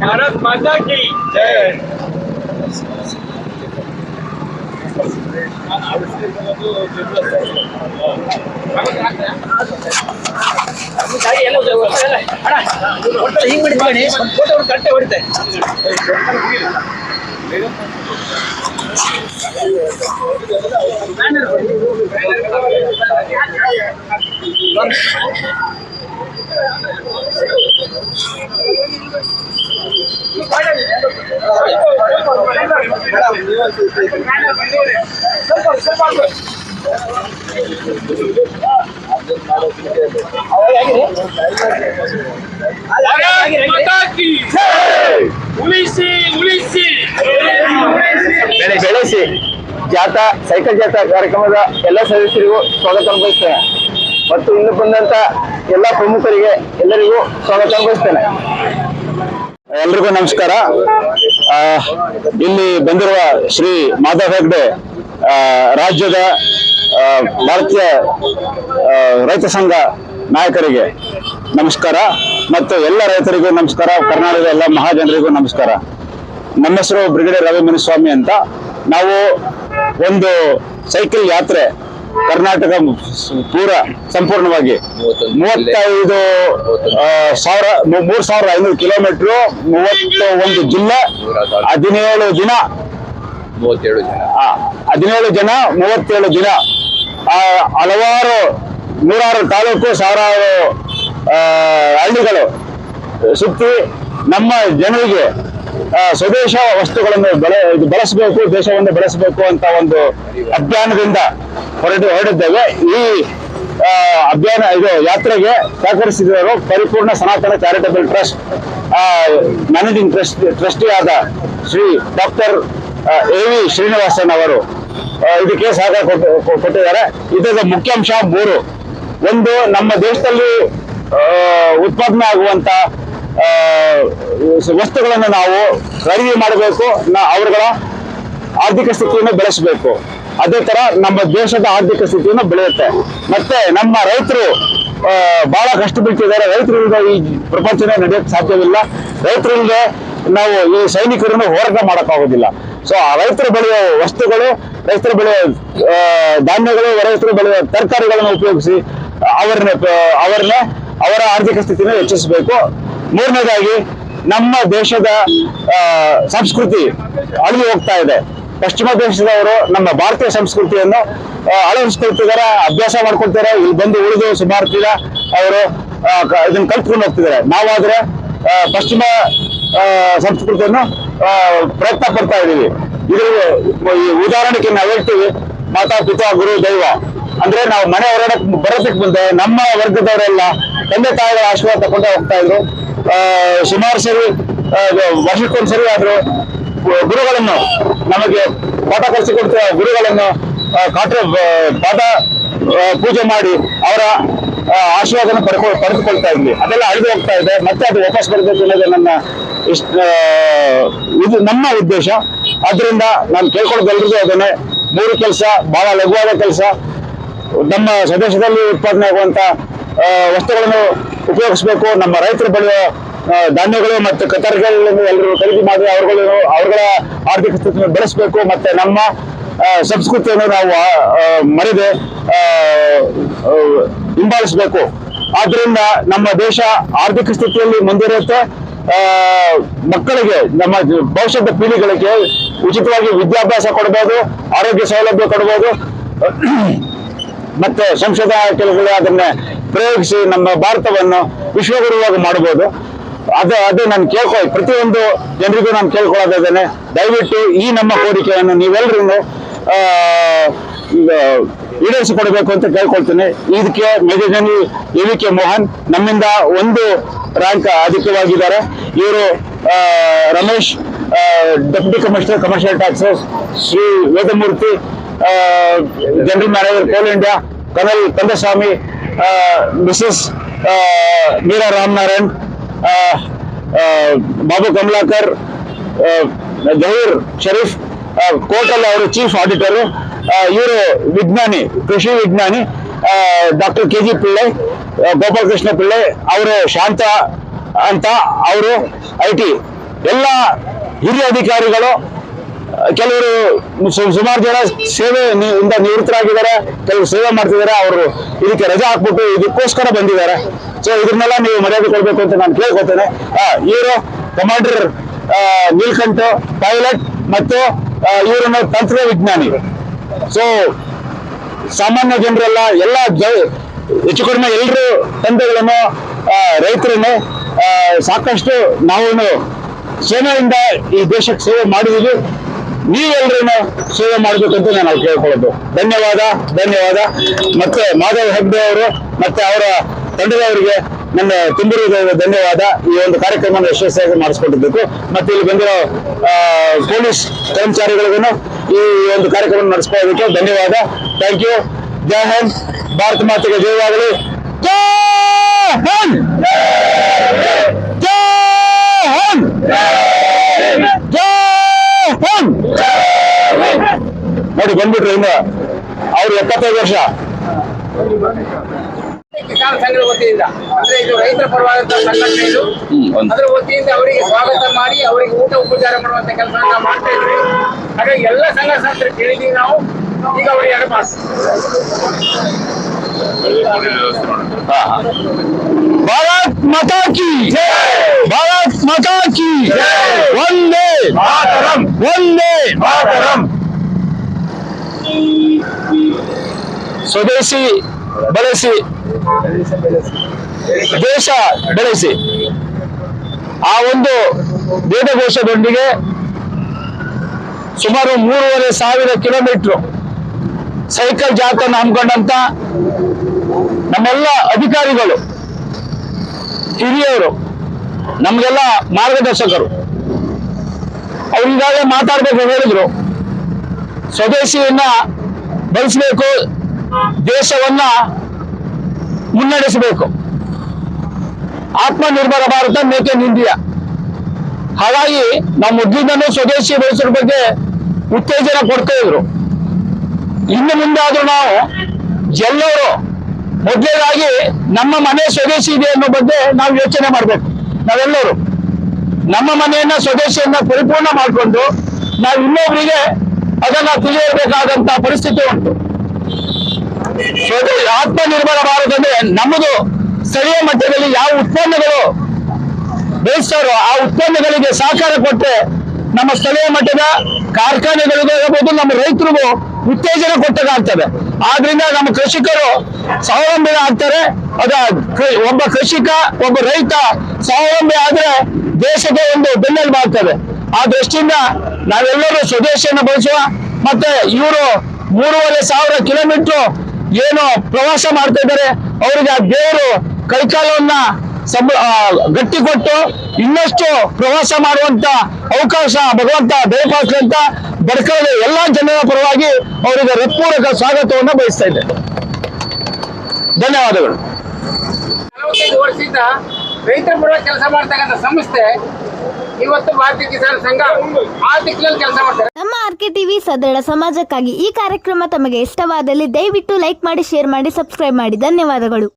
भारत माता की जय ಹಿಂಗ್ ಬಿಡ್ತೀನಿ ಫೋಟೋ ಕಟ್ಟೆ ಹೊಡಿತೆ ಭಾರತ್ ಮಾತಾ ಕಿ ಉಳಿಸಿ ಉಳಿಸಿ ಬೆಳೆ ಬೆಳೆಸಿ ಜಾಥಾ ಸೈಕಲ್ ಜಾಥಾ ಕಾರ್ಯಕ್ರಮದ ಎಲ್ಲ ಸದಸ್ಯರಿಗೂ ಸ್ವಾಗತ ಅನುಭವಿಸ್ತೇನೆ. ಮತ್ತು ಇನ್ನು ಬಂದಂತ ಎಲ್ಲ ಪ್ರಮುಖರಿಗೆ ಎಲ್ಲರಿಗೂ ಸ್ವಾಗತ ಅನುಭವಿಸ್ತೇನೆ ಎಲ್ರಿಗೂ ನಮಸ್ಕಾರ. ಇಲ್ಲಿ ಬಂದಿರುವ ಶ್ರೀ ಮಾಧವ್ ಹೆಗ್ಡೆ ರಾಜ್ಯದ ಭಾರತೀಯ ರೈತ ಸಂಘ ನಾಯಕರಿಗೆ ನಮಸ್ಕಾರ ಮತ್ತು ಎಲ್ಲ ರೈತರಿಗೂ ನಮಸ್ಕಾರ, ಕರ್ನಾಟಕದ ಎಲ್ಲ ಮಹಾಜನರಿಗೂ ನಮಸ್ಕಾರ. ನಮ್ಮ ಹೆಸರು ಬ್ರಿಗೇಡಿಯರ್ ರವಿ ಮುನಿಸ್ವಾಮಿ ಅಂತ. ನಾವು ಒಂದು ಸೈಕಲ್ ಯಾತ್ರೆ ಕರ್ನಾಟಕ ಪೂರ ಸಂಪೂರ್ಣವಾಗಿ ಮೂವತ್ತೈದು ಸಾವಿರ ಮೂರ್ ಸಾವಿರದ ಐನೂರು ಕಿಲೋಮೀಟರ್ ಮೂವತ್ತ ಒಂದು ಜಿಲ್ಲೆ ಹದಿನೇಳು ದಿನ ಮೂವತ್ತೇಳು ಜನ ಹದಿನೇಳು ಜನ ಮೂವತ್ತೇಳು ದಿನ. ಆ, ಹಲವಾರು ನೂರಾರು ತಾಲೂಕು ಸಾವಿರಾರು ಹಳ್ಳಿಗಳು ಸುತ್ತಿ ನಮ್ಮ ಜನರಿಗೆ ಸ್ವದೇಶ ವಸ್ತುಗಳನ್ನು ಬೆಳೆ ಬಳಸಬೇಕು, ದೇಶವನ್ನು ಬೆಳೆಸಬೇಕು ಅಂತ ಒಂದು ಅಭಿಯಾನದಿಂದ ಹೊರಟು ಹೊರಟಿದ್ದೇವೆ. ಈ ಅಭಿಯಾನ, ಇದು ಯಾತ್ರೆಗೆ ಸಹಕರಿಸಿದವರು Paripoorna Sanatana charitable trust managing trust, trustee ಆದ Shri doctor A V Srinivasan ಅವರು ಇದಕ್ಕೆ ಸಹಕಾರ ಕೊಟ್ಟು- ಕೊಟ್ಟಿದ್ದಾರೆ. ಇದರ ಮುಖ್ಯಾಂಶ ಮೂರು. ಒಂದು, ನಮ್ಮ ದೇಶದಲ್ಲಿ ಉತ್ಪಾದನೆ ಆಗುವಂತ ವಸ್ತುಗಳನ್ನು ನಾವು ಖರೀದಿ ಮಾಡಬೇಕು ಅವರುಗಳ ಆರ್ಥಿಕ ಸ್ಥಿತಿಯನ್ನು ಬೆಳೆಸಬೇಕು. ಅದೇ ತರ ನಮ್ಮ ದೇಶದ ಆರ್ಥಿಕ ಸ್ಥಿತಿಯನ್ನು ಬೆಳೆಯುತ್ತೆ. ಮತ್ತೆ ನಮ್ಮ ರೈತರು ಬಹಳ ಕಷ್ಟ ಬೀಳ್ತಿದ್ದಾರೆ ರೈತರಿಂದ ಈ ಪ್ರಪಂಚನೇ ನಡೆಯಕ್ಕೆ ಸಾಧ್ಯವಿಲ್ಲ. ರೈತರಿಂದ ನಾವು ಈ ಸೈನಿಕರನ್ನು ಹೋರಾಟ ಮಾಡೋಕ್ಕಾಗೋದಿಲ್ಲ. ಸೊ ಆ ರೈತರು ಬೆಳೆಯುವ ವಸ್ತುಗಳು, ರೈತರು ಬೆಳೆಯುವ ಧಾನ್ಯಗಳು, ರೈತರು ಬೆಳೆಯುವ ತರಕಾರಿಗಳನ್ನು ಉಪಯೋಗಿಸಿ, ಅವರನ್ನ ಅವರನ್ನ ಅವರ ಆರ್ಥಿಕ ಸ್ಥಿತಿನ ಹೆಚ್ಚಿಸಬೇಕು. ಮೂರನೇದಾಗಿ ನಮ್ಮ ದೇಶದ ಸಂಸ್ಕೃತಿ ಅಳಿದು ಹೋಗ್ತಾ ಇದೆ. ಪಶ್ಚಿಮ ದೇಶದವರು ನಮ್ಮ ಭಾರತೀಯ ಸಂಸ್ಕೃತಿಯನ್ನು ಅಳವಡಿಸ್ಕೊಳ್ತಿದ್ದಾರೆ, ಅಭ್ಯಾಸ ಮಾಡ್ಕೊಳ್ತಾರೆ ಇಲ್ಲಿ ಬಂದು ಉಳಿದು ಸುಮಾರು ತೀರ ಅವರು ಇದನ್ನ ಕಲ್ತ್ಕೊಂಡು ಹೋಗ್ತಿದ್ದಾರೆ. ನಾವಾದ್ರೆ ಪಶ್ಚಿಮ ಸಂಸ್ಕೃತಿಯನ್ನು ಪ್ರಯತ್ನ ಪಡ್ತಾ ಇದ್ದೀವಿ. ಇದ್ರ ಉದಾಹರಣೆಗೆ ನಾವು ಹೇಳ್ತೀವಿ, ಮಾತಾ, ಪಿತಾ, ಗುರು, ದೈವ. ಅಂದ್ರೆ ನಾವು ಮನೆ ಹೊರಡಕ್ ಬರೋದಕ್ಕೆ ಮುಂದೆ ನಮ್ಮ ವರ್ಗದವರೆಲ್ಲ ತಂದೆ ತಾಯಿಗಳ ಆಶೀರ್ವಾದ ತಗೊಂಡೇ ಹೋಗ್ತಾ ಇದ್ರು. ಸುಮಾರು ಸರಿ ವರ್ಷಕ್ಕೊಂದು ಸರಿ ಆದರೂ ಗುರುಗಳನ್ನು ನಮಗೆ ಪಾಠ ಕಲಿಸಿಕೊಡ್ತಿರೋ ಗುರುಗಳನ್ನು ಕಾಟ್ರ ಕಾಟ ಪಾಠ ಪೂಜೆ ಮಾಡಿ ಅವರ ಆಶೀರ್ವಾದನ ಪಡ್ಕೊ ಪಡೆದುಕೊಳ್ತಾ ಇದ್ವಿ. ಅದೆಲ್ಲ ಅಳಿದು ಹೋಗ್ತಾ ಇದೆ. ಮತ್ತೆ ಅದು ವಾಪಸ್ ಬರಬೇಕು ಅನ್ನೋದೇ ನನ್ನ ಇಷ್ಟ ಇದು ನಮ್ಮ ಉದ್ದೇಶ. ಆದ್ರಿಂದ ನಾನು ಕೇಳ್ಕೊಳ್ಳೋದು ಎಲ್ರಿಗೂ ಅದನ್ನೇ. ಮೂರು ಕೆಲಸ ಬಹಳ ಲಘುವಾದ ಕೆಲಸ. ನಮ್ಮ ಸ್ವದೇಶದಲ್ಲಿ ಉತ್ಪಾದನೆ ಆಗುವಂತ ಆ, ವಸ್ತುಗಳನ್ನು ಉಪಯೋಗಿಸಬೇಕು. ನಮ್ಮ ರೈತರು ಬೆಳೆಯುವ ಧಾನ್ಯಗಳು ಮತ್ತು ಕತ್ತರಿಗಳನ್ನು ಎಲ್ಲರೂ ಖರೀದಿ ಮಾಡಿ ಅವರುಗಳನ್ನು, ಅವರುಗಳ ಆರ್ಥಿಕ ಸ್ಥಿತಿಯನ್ನು ಬೆಳೆಸಬೇಕು. ಮತ್ತೆ ನಮ್ಮ ಸಂಸ್ಕೃತಿಯನ್ನು ನಾವು ಮರಿದೆ ಹಿಂಬಾಲಿಸಬೇಕು. ಆದ್ರಿಂದ ನಮ್ಮ ದೇಶ ಆರ್ಥಿಕ ಸ್ಥಿತಿಯಲ್ಲಿ ಮುಂದಿರುತ್ತೆ ಮಕ್ಕಳಿಗೆ, ನಮ್ಮ ಭವಿಷ್ಯದ ಪೀಳಿಗೆಗಳಿಗೆ ಉಚಿತವಾಗಿ ವಿದ್ಯಾಭ್ಯಾಸ ಕೊಡಬಹುದು ಆರೋಗ್ಯ ಸೌಲಭ್ಯ ಕೊಡಬಹುದು ಮತ್ತೆ ಸಂಶೋಧನಾ ಕೆಲಸಗಳು ಅದನ್ನ ಪ್ರಯೋಗಿಸಿ ನಮ್ಮ ಭಾರತವನ್ನು ವಿಶ್ವಗುರುವಾಗಿ ಮಾಡಬಹುದು. ಅದು ಅದು ನಾನು ಕೇಳ್ಕೊ, ಪ್ರತಿಯೊಂದು ಜನರಿಗೂ ನಾನು ಕೇಳ್ಕೊಳ್ಳೋದಿದ್ದೇನೆ. ದಯವಿಟ್ಟು ಈ ನಮ್ಮ ಕೋರಿಕೆಯನ್ನು ನೀವೆಲ್ಲರೂ ಈಡೇರಿಸಿಕೊಡ್ಬೇಕು ಅಂತ ಕೇಳ್ಕೊಳ್ತೇನೆ. ಇದಕ್ಕೆ major general A V K Mohan ನಮ್ಮಿಂದ ಒಂದು ರ್ಯಾಂಕ್ ಅಧಿಕವಾಗಿದ್ದಾರೆ. ಇವರು Ramesh deputy commissioner, commercial taxes, Shri Vedamurthy general manager Coal India, Kamal Kandaswamy Mrs Meera Ramanarayan Babu Kamalakar Zaheer Sharif Kotal ಅವರು ಚೀಫ್ ಆಡಿಟರು ಇವರು ವಿಜ್ಞಾನಿ, ಕೃಷಿ ವಿಜ್ಞಾನಿ doctor K G Pillai Gopalakrishna Pillai, ಅವರು ಶಾಂತ ಅಂತ, ಅವರು ಐ ಟಿ. ಎಲ್ಲ ಹಿರಿಯ ಅಧಿಕಾರಿಗಳು ಕೆಲವರು ಸುಮಾರು ಜನ ಸೇವೆ ಇಂದ ನಿವೃತ್ತರಾಗಿದ್ದಾರೆ, ಕೆಲವರು ಸೇವೆ ಮಾಡ್ತಿದ್ದಾರೆ, ಅವರು ಇದಕ್ಕೆ ರಜೆ ಹಾಕ್ಬಿಟ್ಟು ಇದಕ್ಕೋಸ್ಕರ ಬಂದಿದ್ದಾರೆ. ಸೊ ಇದನ್ನೆಲ್ಲ ನೀವು ಮರ್ಯಾದೆ ಕೊಡ್ಬೇಕು ಅಂತ ನಾನು ಕೇಳ್ಕೊತೇನೆ. ಇವರು ಕಮಾಂಡರ್ ನೀಲ್ಕಂಠ ಪೈಲಟ್ ಮತ್ತು ಇವರನ್ನು ತಂತ್ರ ವಿಜ್ಞಾನಿ. ಸೊ ಸಾಮಾನ್ಯ ಜನರೆಲ್ಲ ಎಲ್ಲ ಹೆಚ್ಚು ಕಡಿಮೆ ಎಲ್ಲರೂ ತಂದೆಗಳನ್ನು ರೈತರನ್ನು ಸಾಕಷ್ಟು ನಾವು ಸೇನೆಯಿಂದ ಈ ದೇಶಕ್ಕೆ ಸೇವೆ ಮಾಡಿದೀವಿ ನೀವೆಲ್ಲರೂ ಸೇವೆ ಮಾಡಬೇಕಂತ ನಾನು ಕೇಳ್ಕೊಳ್ಳೋದು. ಧನ್ಯವಾದ ಧನ್ಯವಾದ. ಮತ್ತೆ ಮಾಧವ್ ಹೆಗ್ಡೆ ಅವರು, ಮತ್ತೆ ಅವರ ತಂಡದವರಿಗೆ ನನ್ನ ತುಂಬಿರುವ ಧನ್ಯವಾದ. ಈ ಒಂದು ಕಾರ್ಯಕ್ರಮವನ್ನು ಯಶಸ್ವಿಯಾಗಿ ಮಾಡಿಸ್ಕೊಟ್ಟಿದ್ದಕ್ಕೂ ಮತ್ತೆ ಇಲ್ಲಿ ಬಂದಿರೋ ಪೊಲೀಸ್ ಕರ್ಮಚಾರಿಗಳಿಗೂ ಈ ಒಂದು ಕಾರ್ಯಕ್ರಮ ನಡೆಸ್ಕೊಳ್ಳೋದಕ್ಕೆ ಧನ್ಯವಾದ. ಥ್ಯಾಂಕ್ ಯು ಜೈ ಹಿಂದ್. ಭಾರತ ಮಾತೆಗೆ ಜಯವಾಗಲಿ ಜೈ ಹಿಂದ್. ಜೈ ಹಿಂದ್ ಜೈ ಹಿಂದ್ ನೋಡಿ ಬಂದ್ಬಿಟ್ರು ಇನ್ನು. ಅವ್ರು ಎಪ್ಪತ್ತೈದು ವರ್ಷ. ಕಿಸಾನ್ ಸಂಘದ ವತಿಯಿಂದ ಅಂದ್ರೆ ಇದು ರೈತರ ಪರವಾದಂತಹ ಸಂಘಟನೆ ಇದು. ಅದರ ವತಿಯಿಂದ ಅವರಿಗೆ ಸ್ವಾಗತ ಮಾಡಿ ಅವರಿಗೆ ಊಟ ಉಪಚಾರ ಮಾಡುವಂತ ಕೆಲಸವನ್ನ ಮಾಡ್ತಾ ಇದ್ವಿ ಹಾಗಾಗಿ ಎಲ್ಲ ಸಂಘ ಸಂಸ್ಥೆ ಕೇಳಿದೀವಿ ನಾವು. ಈಗ ಅವರಿಗೆ ಮಾಸ ಭಾರತ್ ಮಾತಾ ಕಿ ಭಾರತ್ ಮಾತಾ ಕಿ ಒಂದೇ ಮಾತರಂ. ಒಂದೇ ಮಾತರಂ. ಸ್ವದೇಶಿ ಬಳಸಿ, ದೇಶ ಬೆಳೆಸಿ. ಆ ಒಂದು ವೇದಘೋಷದೊಂದಿಗೆ ಸುಮಾರು ಮೂರುವರೆ ಸಾವಿರ ಕಿಲೋಮೀಟರ್ ಸೈಕಲ್ ಜಾಥನ್ನು ಹಮ್ಮಿಕೊಂಡಂತ ನಮ್ಮೆಲ್ಲ ಅಧಿಕಾರಿಗಳು ಹಿರಿಯವರು ನಮಗೆಲ್ಲ ಮಾರ್ಗದರ್ಶಕರು. ಅವ್ರಿಗಾಗಲೇ ಮಾತಾಡ್ಬೇಕು ಹೇಳಿದ್ರು. ಸ್ವದೇಶಿಯನ್ನ ಬಳಸಬೇಕು ದೇಶವನ್ನ ಮುನ್ನಡೆಸಬೇಕು. Atmanirbhar Bharat make in India. ಹಾಗಾಗಿ ನಾವು ಮೊದಲಿಂದನೂ ಸ್ವದೇಶಿ ಬೆಳೆಸೋದ್ರ ಬಗ್ಗೆ ಉತ್ತೇಜನ ಕೊಡ್ತಾ ಇದ್ರು. ಇನ್ನು ಮುಂದೆ ನಾವು ಎಲ್ಲರೂ ಮೊದಲೇದಾಗಿ ನಮ್ಮ ಮನೆ ಸ್ವದೇಶಿ ಇದೆ ಅನ್ನೋ ಬಗ್ಗೆ ನಾವು ಯೋಚನೆ ಮಾಡಬೇಕು. ನಾವೆಲ್ಲರೂ ನಮ್ಮ ಮನೆಯನ್ನ ಸ್ವದೇಶಿಯನ್ನ ಪರಿಪೂರ್ಣ ಮಾಡಿಕೊಂಡು ನಾವು ಇನ್ನೊಬ್ಬರಿಗೆ ಅದನ್ನ ತಿಳಿಯಬೇಕಾದಂತಹ ಪರಿಸ್ಥಿತಿ ಉಂಟು. ಆತ್ಮನಿರ್ಭರ ಭಾರತ ಅಂದ್ರೆ ನಮ್ಮದು ಸ್ಥಳೀಯ ಮಟ್ಟದಲ್ಲಿ ಯಾವ ಉತ್ಪನ್ನಗಳು ಬೇಯಿಸ್ತಾರೋ ಆ ಉತ್ಪನ್ನಗಳಿಗೆ ಸಹಕಾರ ಕೊಟ್ಟರೆ ನಮ್ಮ ಸ್ಥಳೀಯ ಮಟ್ಟದ ಕಾರ್ಖಾನೆಗಳಿಗೂ ಇರಬಹುದು ನಮ್ಮ ರೈತರಿಗೂ ಉತ್ತೇಜನ ಕೊಟ್ಟದಾಗ್ತದೆ. ಆದ್ರಿಂದ ನಮ್ಮ ಕೃಷಿಕರು ಸ್ವಾವಲಂಬಿ ಆಗ್ತಾರೆ. ಅದ ಒಬ್ಬ ಕೃಷಿಕ, ಒಬ್ಬ ರೈತ ಸ್ವಾವಲಂಬಿ ಆದ್ರೆ ದೇಶಕ್ಕೆ ಒಂದು ಬೆನ್ನೆಲುಬು ಆ ದೃಷ್ಟಿಯಿಂದ ನಾವೆಲ್ಲರೂ ಸ್ವದೇಶಿಯನ್ನು ಬಳಸುವ, ಮತ್ತೆ ಇವರು ಮೂರುವರೆ ಸಾವಿರ ಕಿಲೋಮೀಟರ್ ಏನು ಪ್ರವಾಸ ಮಾಡ್ತಾ ಇದ್ದಾರೆ. ಅವರಿಗೆ ಆ ದೇವರು ಕೈಕಾಲವನ್ನ ಗಟ್ಟಿ ಕೊಟ್ಟು ಇನ್ನಷ್ಟು ಪ್ರವಾಸ ಮಾಡುವಂತ ಅವಕಾಶ, ಭಗವಂತ ದಯಪಾಲಿಸಲಿ ಅಂತ ಎಲ್ಲಾ ಜನರ ಪರವಾಗಿ ಅವರಿಗೆ ಹೃತ್ಪೂರ್ವಕ ಸ್ವಾಗತವನ್ನ ಬಯಸ್ತಾ ಇದ್ದೇನೆ. ಧನ್ಯವಾದಗಳು. ವರ್ಷದಿಂದ ರೈತರ ಪರವಾಗಿ ಕೆಲಸ ಮಾಡ್ತಕ್ಕಂಥ ಸಂಸ್ಥೆ ಇವತ್ತು ಭಾರತೀಯ ಕಿಸಾನ್ ಸಂಘ ಆ ಕೆಲಸ ಮಾಡ್ತಾರೆ. ನಮ್ಮ ಆರ್ ಕೆ ಟಿವಿ ಸದೃಢ ಸಮಾಜಕ್ಕಾಗಿ ಈ ಕಾರ್ಯಕ್ರಮ ತಮಗೆ ಇಷ್ಟವಾದಲ್ಲಿ ದಯವಿಟ್ಟು ಲೈಕ್ ಮಾಡಿ, ಶೇರ್ ಮಾಡಿ, ಸಬ್ಸ್ಕ್ರೈಬ್ ಮಾಡಿ. ಧನ್ಯವಾದಗಳು.